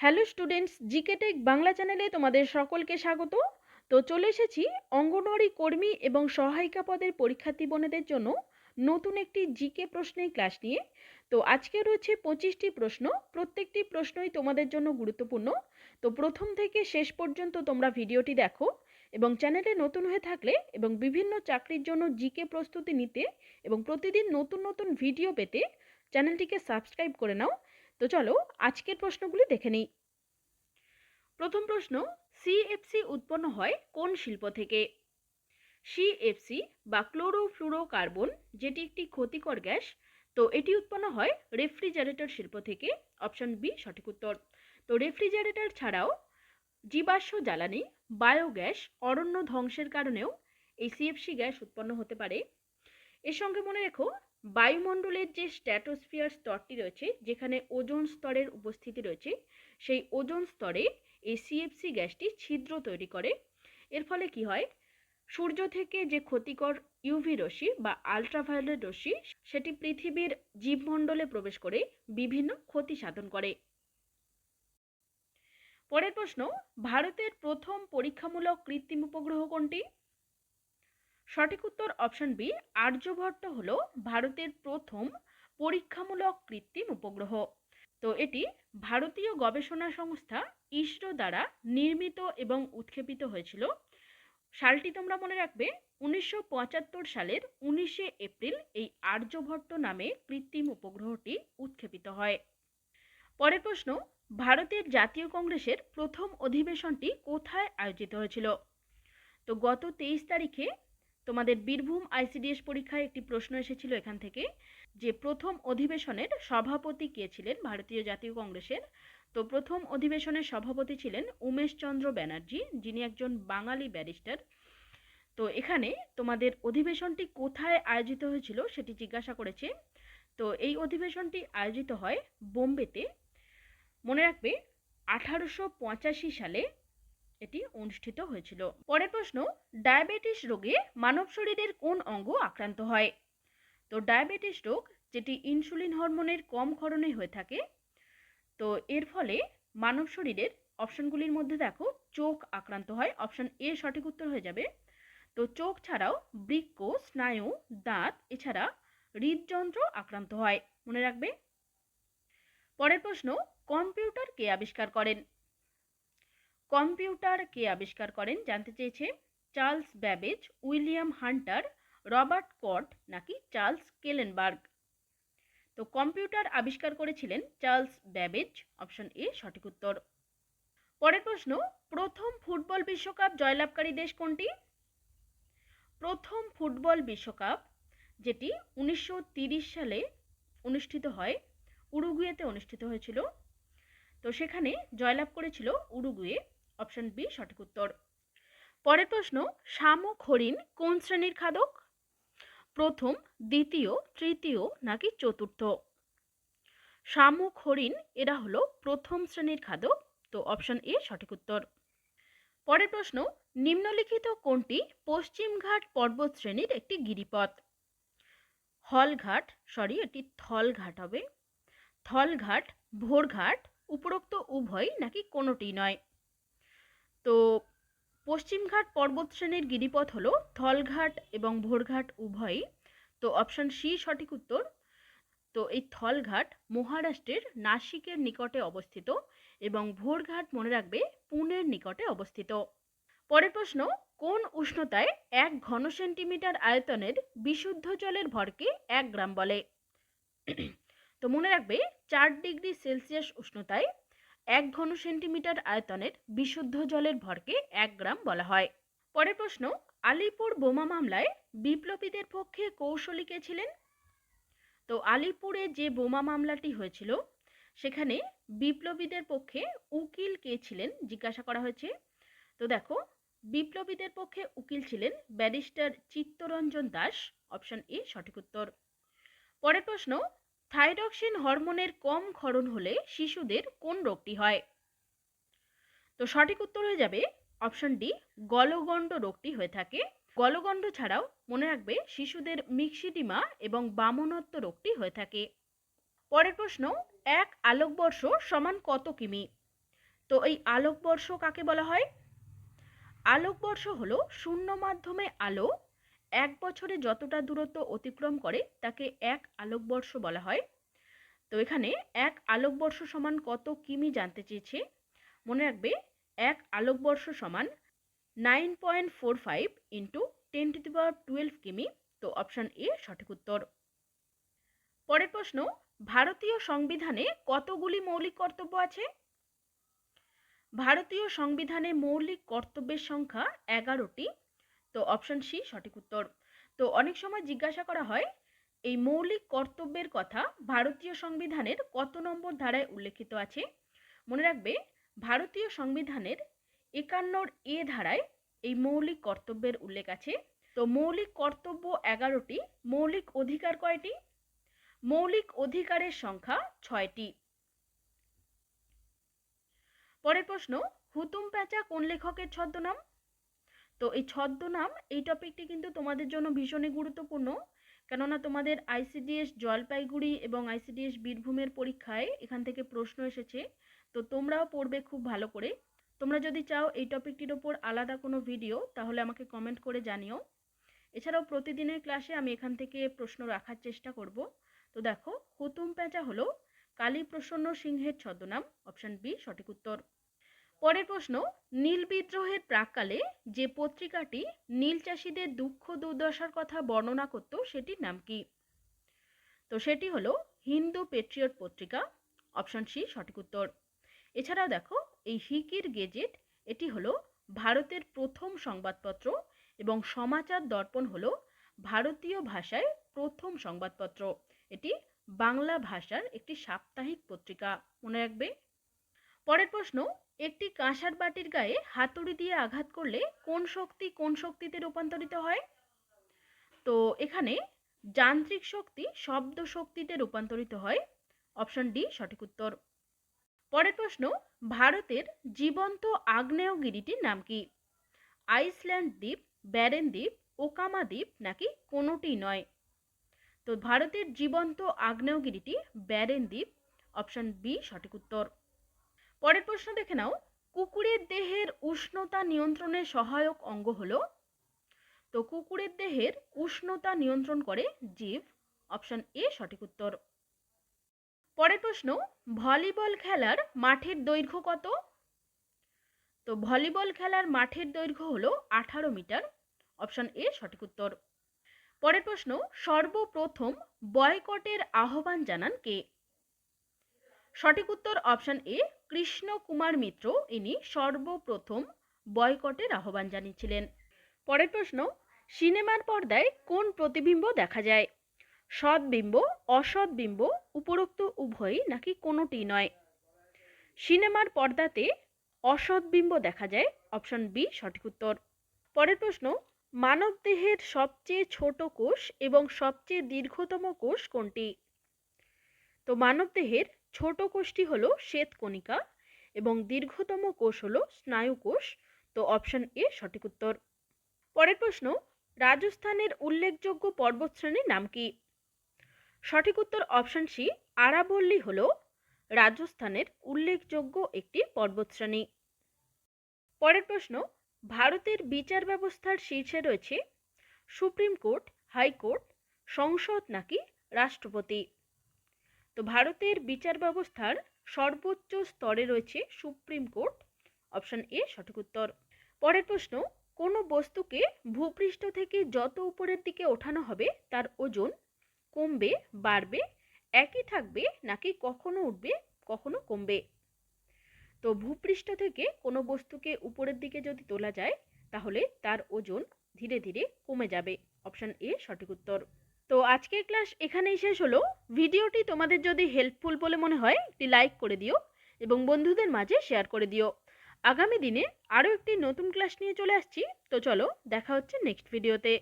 Hello students GK tech Bangla চ্যানেলে তোমাদের সকলকে স্বাগত। তো চলে এসেছি অঙ্গনওয়াড়ি কর্মী এবং সহায়িকা পদের পরীক্ষার্থী বোনেদের জন্য নতুন একটি জিকে প্রশ্নের ক্লাস নিয়ে। তো আজকে রয়েছে পঁচিশটি প্রশ্ন, প্রত্যেকটি প্রশ্নই তোমাদের জন্য গুরুত্বপূর্ণ। তো প্রথম থেকে শেষ পর্যন্ত তোমরা ভিডিওটি দেখো এবং চ্যানেলে নতুন হয়ে থাকলে এবং বিভিন্ন চাকরির জন্য জিকে প্রস্তুতি নিতে এবং প্রতিদিন নতুন নতুন ভিডিও পেতে চ্যানেলটিকে সাবস্ক্রাইব করে নাও। তো চলো আজকের প্রশ্নগুলি দেখে নিই। প্রথম প্রশ্ন সিএফসি উৎপন্ন হয় কোন শিল্প থেকে? সিএফসি বা ক্লোরোফ্লুরোকার্বন, যেটি একটি ক্ষতিকর গ্যাস, তো এটি উৎপন্ন হয় রেফ্রিজারেটর শিল্প থেকে। অপশন বি, সঠিক উত্তর। তো রেফ্রিজারেটর ছাড়াও জীবাশ্ম জ্বালানি, বায়োগ্যাস, অরণ্য ধ্বংসের কারণেও এই সিএফসি গ্যাস উৎপন্ন হতে পারে। এর সঙ্গে মনে রেখো, বায়ুমণ্ডলের যে স্ট্র্যাটোস্ফিয়ার স্তরটি রয়েছে, যেখানে ওজোন স্তরের উপস্থিতি রয়েছে, সেই ওজোন স্তরে এই সিএফসি গ্যাসটি ছিদ্র তৈরি করে। এর ফলে কি হয়? সূর্য থেকে যে ক্ষতিকর ইউভি রশ্মি বা আলট্রাভায়োলেট রশ্মি, সেটি পৃথিবীর জীবমণ্ডলে প্রবেশ করে বিভিন্ন ক্ষতি সাধন করে। পরের প্রশ্ন, ভারতের প্রথম পরীক্ষামূলক কৃত্রিম উপগ্রহ কোনটি? সঠিক উত্তর অপশন বি আর্যভট্ট হলো ভারতের প্রথম পরীক্ষামূলক কৃত্রিম উপগ্রহ। তো এটি ভারতীয় গবেষণা সংস্থা ইসরো দ্বারা নির্মিত এবং উৎক্ষেপিত হয়েছিল। সালটি তোমরা মনে রাখবে, উনিশশো পঁচাত্তর সালের উনিশে এপ্রিল এই আর্যভট্ট নামে কৃত্রিম উপগ্রহটি উৎক্ষেপিত হয়। পরের প্রশ্ন, ভারতের জাতীয় কংগ্রেসের প্রথম অধিবেশনটি কোথায় আয়োজিত হয়েছিল? তো গত তেইশ তারিখে তোমাদের বীরভূম আইসিডিএস পরীক্ষায় একটি প্রশ্ন এসেছিল এখান থেকে, যে প্রথম অধিবেশনের সভাপতি কে ছিলেন ভারতীয় জাতীয় কংগ্রেসের? তো প্রথম অধিবেশনের সভাপতি ছিলেন উমেশচন্দ্র ব্যানার্জি, যিনি একজন বাঙালি ব্যারিস্টার। তো এখানে তোমাদের অধিবেশনটি কোথায় আয়োজিত হয়েছিল সেটি জিজ্ঞাসা করেছে। তো এই অধিবেশনটি আয়োজিত হয় বোম্বেতে। মনে রাখবে, আঠারোশো পঁচাশি সালে এটি অনুষ্ঠিত হয়েছিল। পরের প্রশ্ন, ডায়াবেটিস রোগে মানব শরীরের কোন অঙ্গ আক্রান্ত হয়? তো ডায়াবেটিস রোগ, যেটি ইনসুলিন হরমোনের কম ক্ষরণে হয়ে থাকে, তো এর ফলে মানব শরীরের অপশনগুলির মধ্যে দেখো, চোখ আক্রান্ত হয়। অপশন এ সঠিক উত্তর হয়ে যাবে। তো চোখ ছাড়াও বৃক্ক, স্নায়ু, দাঁত, এছাড়া হৃদযন্ত্র আক্রান্ত হয়। মনে রাখবে? পরের প্রশ্ন, কম্পিউটার কে আবিষ্কার করেন? কম্পিউটার কে আবিষ্কার করেন জানতে চেয়েছে Charles Babbage, William Hunter, Robert Cott নাকি চার্লস কেলেনবার্গ। তো কম্পিউটার আবিষ্কার করেছিলেন চার্লস ব্যাবেজ, অপশন এ সঠিক উত্তর। পরের প্রশ্ন, প্রথম ফুটবল বিশ্বকাপ জয়লাভকারী দেশ কোনটি? প্রথম ফুটবল বিশ্বকাপ যেটি উনিশশো সালে অনুষ্ঠিত হয়, উরুগুয়েতে অনুষ্ঠিত হয়েছিল। তো সেখানে জয়লাভ করেছিল উরুগুয়ে। অপশন বি, সঠিক উত্তর। পরের প্রশ্ন শামুক হরিণ কোন শ্রেণির খাদক? প্রথম, দ্বিতীয়, তৃতীয় নাকি চতুর্থ? শামুক হরিণ এরা হলো প্রথম শ্রেণির খাদক, তো অপশন এ, সঠিক উত্তর। পরের প্রশ্ন, নিম্নলিখিত কোনটি পশ্চিমঘাট পর্বত শ্রেণির একটি গিরিপথ? হলঘাট, সরি, এটি থলঘাট হবে। থলঘাট, ভোরঘাট, উপরোক্ত উভয় নাকি কোনোটি নয়। তো পশ্চিমঘাট পর্বত শ্রেণির গিরিপথ হলো থলঘাট এবং ভোরঘাট উভয়ই। তো অপশন সি সঠিক উত্তর। তো এই থলঘাট মহারাষ্ট্রের নাসিকের নিকটে অবস্থিত এবং ভোরঘাট মনে রাখবে পুনের নিকটে অবস্থিত। পরের প্রশ্ন, কোন উষ্ণতায় এক ঘন সেন্টিমিটার আয়তনের বিশুদ্ধ জলের ভরকে এক গ্রাম বলে? তো মনে রাখবে চার ডিগ্রি সেলসিয়াস উষ্ণতায় এক ঘন সেন্টিমিটার আয়তনের বিশুদ্ধ জলের ভরকে এক গ্রাম বলা হয়। পরের প্রশ্ন, আলিপুর বোমা মামলায় বিপ্লবীদের পক্ষে কৌশলী কে ছিলেন? তো আলিপুরে যে বোমা মামলাটি হয়েছিল, সেখানে বিপ্লবীদের পক্ষে উকিল কে ছিলেন জিজ্ঞাসা করা হয়েছে। তো দেখো, বিপ্লবীদের পক্ষে উকিল ছিলেন barrister Chittaranjan Das, option A সঠিক উত্তর। পরের প্রশ্ন থাইরক্সিন হরমোনের কম ক্ষরণ হলে শিশুদের কোন রোগটি হয়? তো সঠিক উত্তর হয়ে যাবে অপশন ডি গলগণ্ড রোগটি হয়ে থাকে। গলগণ্ড ছাড়াও মনে রাখবে শিশুদের মিক্সিডিমা এবং বামনত্ব রোগটি হয়ে থাকে। পরের প্রশ্ন, এক আলোকবর্ষ সমান কত কিমি? তো এই আলোকবর্ষ কাকে বলা হয়? আলোকবর্ষ হলো শূন্য মাধ্যমে আলো এক বছরে যতটা দূরত্ব অতিক্রম করে, তাকে এক আলোকবর্ষ বলা হয়। তো এখানে এক আলোকবর্ষ সমান কত কিমি জানতে চেয়েছে? মনে রাখবে, এক আলোকবর্ষ সমান nine point four five into ten to the power twelve কিমি। তো অপশান এ সঠিক উত্তর। পরের প্রশ্ন, ভারতীয় সংবিধানে কতগুলি মৌলিক কর্তব্য আছে? ভারতীয় সংবিধানে মৌলিক কর্তব্যের সংখ্যা এগারোটি। তো অপশন সি সঠিক উত্তর। তো অনেক সময় জিজ্ঞাসা করা হয়, এই মৌলিক কর্তব্যের কথা ভারতীয় সংবিধানের কত নম্বর ধারায় উল্লেখিত আছে? মনে রাখবে, ভারতীয় সংবিধানের একান্নর এ ধারায় এই মৌলিক কর্তব্যের উল্লেখ আছে। তো মৌলিক কর্তব্য এগারোটি, মৌলিক অধিকার কয়টি? মৌলিক অধিকারের সংখ্যা ছয়টি। পরের প্রশ্ন, হুতুম প্যাঁচা কোন লেখকের ছদ্মনাম? তো এই ছদ্মনাম এই টপিকটি কিন্তু তোমাদের জন্য ভীষণই গুরুত্বপূর্ণ। কেননা তোমাদের আইসিডিএস জলপাইগুড়ি এবং আইসিডিএস বীরভূমের পরীক্ষায় এখান থেকে প্রশ্ন এসেছে। তো তোমরাও পড়বে খুব ভালো করে। তোমরা যদি চাও এই টপিকটির ওপর আলাদা কোনো ভিডিও তাহলে আমাকে কমেন্ট করে জানিও। এছাড়াও প্রতিদিনের ক্লাসে আমি এখান থেকে প্রশ্ন রাখার চেষ্টা করব। তো দেখো, হুতুম প্যাঁচা হলো কালী প্রসন্ন সিংহের ছদ্মনাম অপশন বি সঠিক উত্তর। পরের প্রশ্ন, নীল বিদ্রোহের প্রাককালে যে পত্রিকাটি নীল চাষিদের দুঃখ দুর্দশার কথা বর্ণনা করত, সেটির নাম কি? তো সেটি হলো হিন্দু পেট্রিয়ট পত্রিকা, অপশন সি, সঠিক উত্তর। এছাড়াও দেখো, এই হিকির গেজেট, এটি হলো ভারতের প্রথম সংবাদপত্র এবং সমাচার দর্পণ হলো ভারতীয় ভাষায় প্রথম সংবাদপত্র। এটি বাংলা ভাষার একটি সাপ্তাহিক পত্রিকা, মনে রাখবে। পরের প্রশ্ন একটি কাঁসার বাটির গায়ে হাতুড়ি দিয়ে আঘাত করলে কোন শক্তি কোন শক্তিতে রূপান্তরিত হয়? তো এখানে যান্ত্রিক শক্তি শব্দ শক্তিতে রূপান্তরিত হয়। অপশন ডি, সঠিক উত্তর। পরের প্রশ্ন, ভারতের জীবন্ত আগ্নেয়গিরিটির নাম কি? আইসল্যান্ড দ্বীপ, ব্যারেন দ্বীপ, ওকামা দ্বীপ নাকি কোনোটি নয়? তো ভারতের জীবন্ত আগ্নেয়গিরিটি ব্যারেন দ্বীপ। অপশন বি, সঠিক উত্তর। পরের প্রশ্ন দেখে নাও। কুকুরের দেহের উষ্ণতা নিয়ন্ত্রণের সহায়ক অঙ্গ হলো? তো কুকুরের দেহের উষ্ণতা নিয়ন্ত্রণ করে জীব। অপশন এ, সঠিক উত্তর। পরের প্রশ্ন, ভলিবল খেলার মাঠের দৈর্ঘ্য কত? তো ভলিবল খেলার মাঠের দৈর্ঘ্য হলো আঠারো মিটার। অপশন এ, সঠিক উত্তর। পরের প্রশ্ন, সর্বপ্রথম বয়কটের আহ্বান জানান কে? সঠিক উত্তর, অপশন এ কৃষ্ণ কুমার মিত্র ইনি সর্বপ্রথম বয়কটের আহ্বান জানিয়েছিলেন। পরের প্রশ্ন, সিনেমার পর্দায় কোন প্রতিবিম্ব দেখা যায়? সৎবিম্ব অসৎবিম্ব উপরোক্ত উভয়ই নাকি কোনোটি নয়? সিনেমার পর্দাতে অসৎবিম্ব দেখা যায়, অপশন বি, সঠিক উত্তর। পরের প্রশ্ন মানবদেহের সবচেয়ে ছোট কোষ এবং সবচেয়ে দীর্ঘতম কোষ কোনটি? তো মানবদেহের ছোট কোষটি হলো শ্বেতকণিকা এবং দীর্ঘতম কোষ হলো স্নায়ু কোষ। তো অপশন এ সঠিক উত্তর। পরের প্রশ্ন, রাজস্থানের উল্লেখযোগ্য পর্বতশ্রেণীর নাম কি? সঠিক উত্তর অপশন সি আরাবল্লী হল রাজস্থানের উল্লেখযোগ্য একটি পর্বতশ্রেণী। পরের প্রশ্ন, ভারতের বিচার ব্যবস্থার শীর্ষে রয়েছে সুপ্রিম কোর্ট, হাইকোর্ট, সংসদ নাকি রাষ্ট্রপতি? তো ভারতের বিচার ব্যবস্থার সর্বোচ্চ স্তরে রয়েছে সুপ্রিম কোর্ট। অপশন এ, সঠিক উত্তর। পরের প্রশ্ন, কোনো বস্তুকে ভূপৃষ্ঠ থেকে যত উপরের দিকে ওঠানো হবে, তার ওজন কমবে, বাড়বে, একই থাকবে নাকি কখনো উঠবে, কখনো কমবে? তো ভূপৃষ্ঠ থেকে কোনো বস্তুকে উপরের দিকে যদি তোলা যায়, তাহলে তার ওজন ধীরে ধীরে কমে যাবে। অপশন এ, সঠিক উত্তর। তো আজকের ক্লাস এখানেই শেষ হলো। ভিডিওটি তোমাদের যদি হেল্পফুল বলে মনে হয়, একটি লাইক করে দিও এবং বন্ধুদের মাঝে শেয়ার করে দিও। আগামী দিনে আরও একটি নতুন ক্লাস নিয়ে চলে আসছি। তো চলো, দেখা হচ্ছে নেক্সট ভিডিওতে